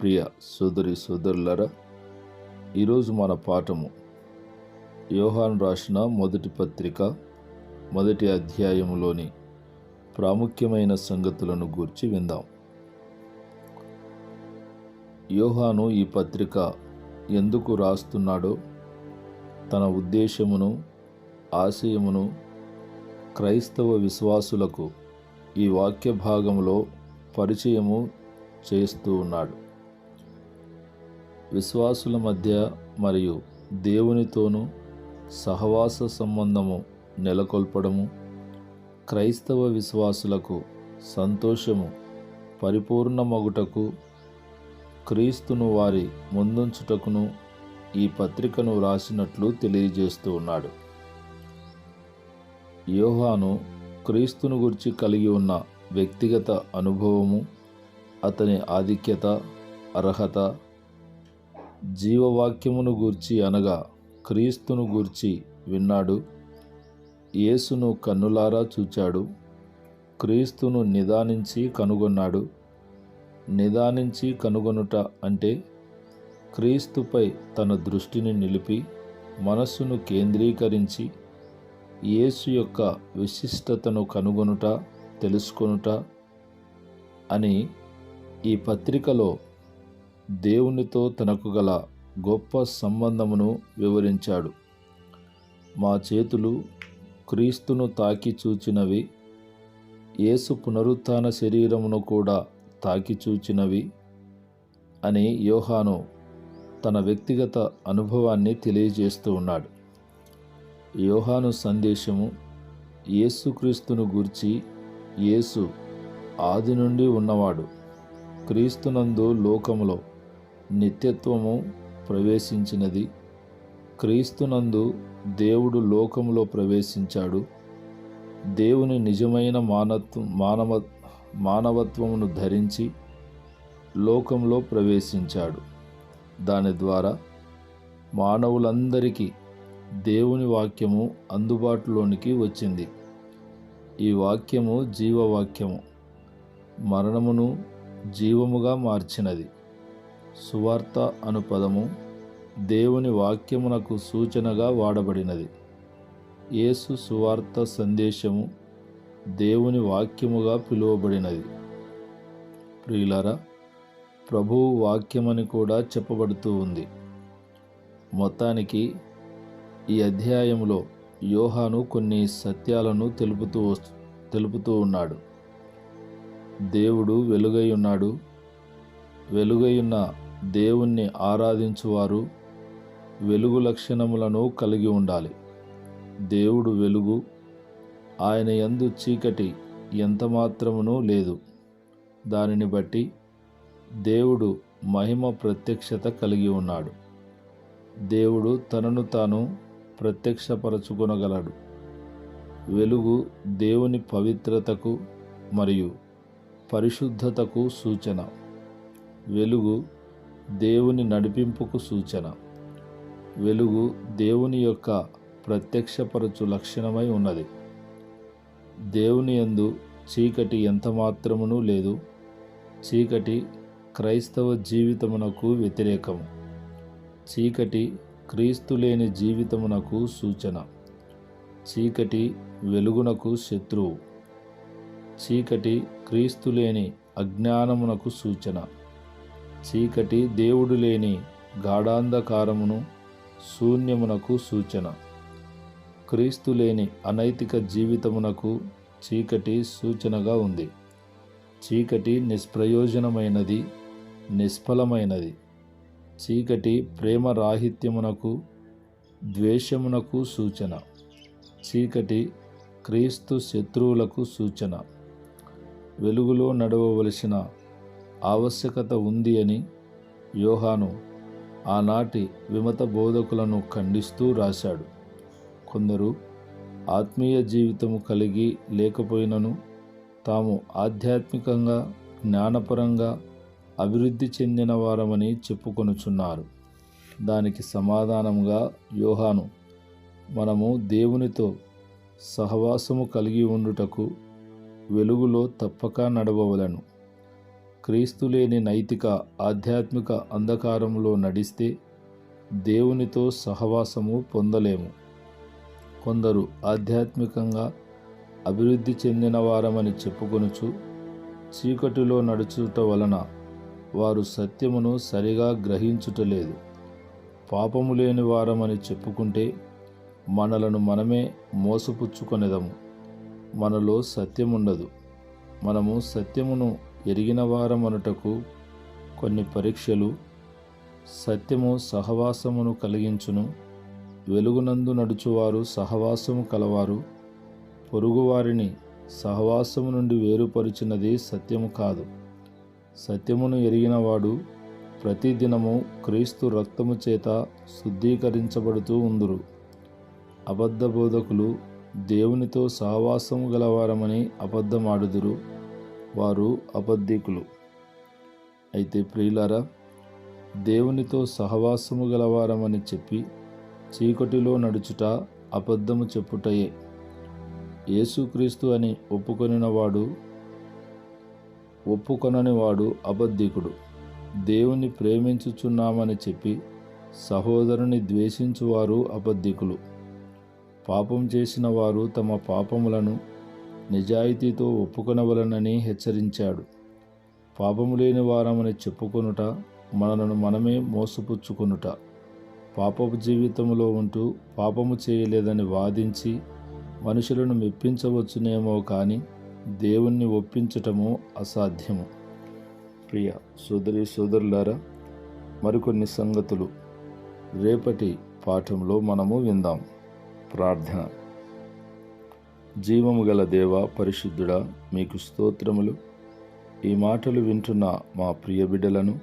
ప్రియ సోదరి సోదరులరా ఈరోజు మన పాఠము యోహాన్ రాసిన మొదటి పత్రిక మొదటి అధ్యాయంలోని ప్రాముఖ్యమైన సంగతులను గూర్చి విందాం. యోహాను ఈ పత్రిక ఎందుకు రాస్తున్నాడో తన ఉద్దేశమును ఆశయమును క్రైస్తవ విశ్వాసులకు ఈ వాక్య భాగంలో పరిచయము చేస్తూ ఉన్నాడు. విశ్వాసుల మధ్య మరియు దేవునితోనూ సహవాస సంబంధము నెలకొల్పడము క్రైస్తవ విశ్వాసులకు సంతోషము పరిపూర్ణమగుటకు క్రీస్తును వారి ముందుంచుటకును ఈ పత్రికను వ్రాసినట్లు తెలియజేస్తూ ఉన్నాడు. యోహాను క్రీస్తును గురించి కలిగి ఉన్న వ్యక్తిగత అనుభవము అతని ఆధిక్యత అర్హత జీవవాక్యమును గూర్చి అనగా క్రీస్తును గూర్చి విన్నాడు. యేసును కన్నులారా చూచాడు. క్రీస్తును నిదానించి కనుగొన్నాడు. నిదానించి కనుగొనుట అంటే క్రీస్తుపై తన దృష్టిని నిలిపి మనస్సును కేంద్రీకరించి యేసు యొక్క విశిష్టతను కనుగొనుట తెలుసుకొనుట అని ఈ పత్రికలో దేవునితో తనకు గల గొప్ప సంబంధమును వివరించాడు. మా చేతులు క్రీస్తును తాకి చూచినవి యేసు పునరుత్థాన శరీరమును కూడా తాకి చూచినవి అని యోహాను తన వ్యక్తిగత అనుభవాన్ని తెలియజేస్తూ ఉన్నాడు. యోహాను సందేశము యేసుక్రీస్తును గూర్చి యేసు ఆది నుండి ఉన్నవాడు క్రీస్తునందు లోకములో నిత్యత్వము ప్రవేశించినది. క్రీస్తునందు దేవుడు లోకంలో ప్రవేశించాడు. దేవుని నిజమైన మానత్వం మానవ మానవత్వమును ధరించి లోకంలో ప్రవేశించాడు. దాని ద్వారా మానవులందరికీ దేవుని వాక్యము అందుబాటులోనికి వచ్చింది. ఈ వాక్యము జీవవాక్యము. మరణమును జీవముగా మార్చినది. సువార్త అను పదము దేవుని వాక్యమునకు సూచనగా వాడబడినది. యేసు సువార్త సందేశము దేవుని వాక్యముగా పిలువబడినది. ప్రియులారా ప్రభువు వాక్యమని కూడా చెప్పబడుతూ ఉంది. మొత్తానికి ఈ అధ్యాయంలో యోహాను కొన్ని సత్యాలను తెలుపుతూ తెలుపుతూ ఉన్నాడు. దేవుడు వెలుగై ఉన్నాడు. వెలుగై ఉన్న దేవుణ్ణి ఆరాధించువారు వెలుగు లక్షణములను కలిగి ఉండాలి. దేవుడు వెలుగు ఆయన ఎందు చీకటి ఎంత మాత్రమునూ లేదు. దానిని బట్టి దేవుడు మహిమ ప్రత్యక్షత కలిగి ఉన్నాడు. దేవుడు తనను తాను ప్రత్యక్షపరచుకొనగలడు. వెలుగు దేవుని పవిత్రతకు మరియు పరిశుద్ధతకు సూచన. వెలుగు దేవుని నడిపింపుకు సూచన. వెలుగు దేవుని యొక్క ప్రత్యక్షపరచు లక్షణమై ఉన్నది. దేవుని యందు చీకటి ఎంత మాత్రమునూ లేదు. చీకటి క్రైస్తవ జీవితమునకు వ్యతిరేకము చీకటి క్రీస్తు లేని జీవితమునకు సూచన. చీకటి వెలుగునకు శత్రువు. చీకటి క్రీస్తు లేని అజ్ఞానమునకు సూచన. చీకటి దేవుడు లేని గాఢాంధకారమును శూన్యమునకు సూచన. క్రీస్తు లేని అనైతిక జీవితమునకు చీకటి సూచనగా ఉంది. చీకటి నిష్ప్రయోజనమైనది నిష్ఫలమైనది. చీకటి ప్రేమ రాహిత్యమునకు ద్వేషమునకు సూచన. చీకటి క్రీస్తు శత్రువులకు సూచన. వెలుగులో నడవవలసిన ఆవశ్యకత ఉంది అని యోహాను ఆనాటి విమత బోధకులను ఖండిస్తూ రాశాడు. కొందరు ఆత్మీయ జీవితము కలిగి లేకపోయినను తాము ఆధ్యాత్మికంగా జ్ఞానపరంగా అభివృద్ధి చెందిన వారమని చెప్పుకొనుచున్నారు. దానికి సమాధానంగా యోహాను మనము దేవునితో సహవాసము కలిగి ఉండుటకు వెలుగులో తప్పక నడవవలను. క్రీస్తు లేని నైతిక ఆధ్యాత్మిక అంధకారంలో నడిస్తే దేవునితో సహవాసము పొందలేము. కొందరు ఆధ్యాత్మికంగా అభివృద్ధి చెందిన వారమని చెప్పుకొనుచు చీకటిలో నడుచుట వలన వారు సత్యమును సరిగా గ్రహించుటలేదు పాపము లేని వారమని చెప్పుకుంటే మనలను మనమే మోసపుచ్చుకొనేదము. మనలో సత్యముండదు. మనము సత్యమును ఎరిగిన వారమనుటకు కొన్ని పరీక్షలు సత్యము సహవాసమును కలిగించును. వెలుగునందు నడుచువారు సహవాసము కలవారు. పొరుగువారిని సహవాసము నుండి వేరుపరిచినది సత్యము కాదు. సత్యమును ఎరిగినవాడు ప్రతిదినము క్రీస్తు రక్తము చేత శుద్ధీకరించబడుతూ ఉందురు. అబద్ధ బోధకులు దేవునితో సహవాసము గలవారమని అబద్ధమాడుదురు. వారు అబద్ధికులు. అయితే ప్రియులారా దేవునితో సహవాసము గలవారమని చెప్పి చీకటిలో నడుచుట అబద్ధము చెప్పుటయే. యేసుక్రీస్తు అని ఒప్పుకొనినవాడు ఒప్పుకొనని వాడు అబద్ధికుడు. దేవుని ప్రేమించుచున్నామని చెప్పి సహోదరుని ద్వేషించువారు అబద్ధికులు. పాపం చేసిన వారు తమ పాపములను నిజాయితీతో ఒప్పుకొనవలనని హెచ్చరించాడు. పాపము లేని వారమని చెప్పుకొనుట మనలను మనమే మోసపుచ్చుకొనుట. పాపపు జీవితంలో ఉంటూ పాపము చేయలేదని వాదించి మనుషులను మెప్పించవచ్చునేమో కానీ దేవుణ్ణి ఒప్పించటము అసాధ్యము. ప్రియ సోదరి సోదరులారా మరికొన్ని సంగతులు. రేపటి పాఠంలో మనము విందాం. ప్రార్థన. జీవము గల దేవ పరిశుద్ధుడా మీకు స్తోత్రములు. ఈ మాటలు వింటున్న మా ప్రియ బిడ్డలను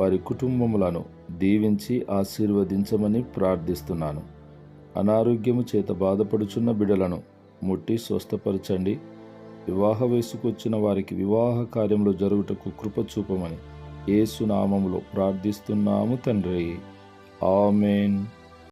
వారి కుటుంబములను దీవించి ఆశీర్వదించమని ప్రార్థిస్తున్నాను. అనారోగ్యము చేత బాధపడుచున్న బిడ్డలను ముట్టి స్వస్థపరచండి. వివాహ వయసుకొచ్చిన వారికి వివాహ కార్యంలో జరుగుటకు కృప చూపమని ఏసునామములో ప్రార్థిస్తున్నాము తండ్రి. ఆమెన్.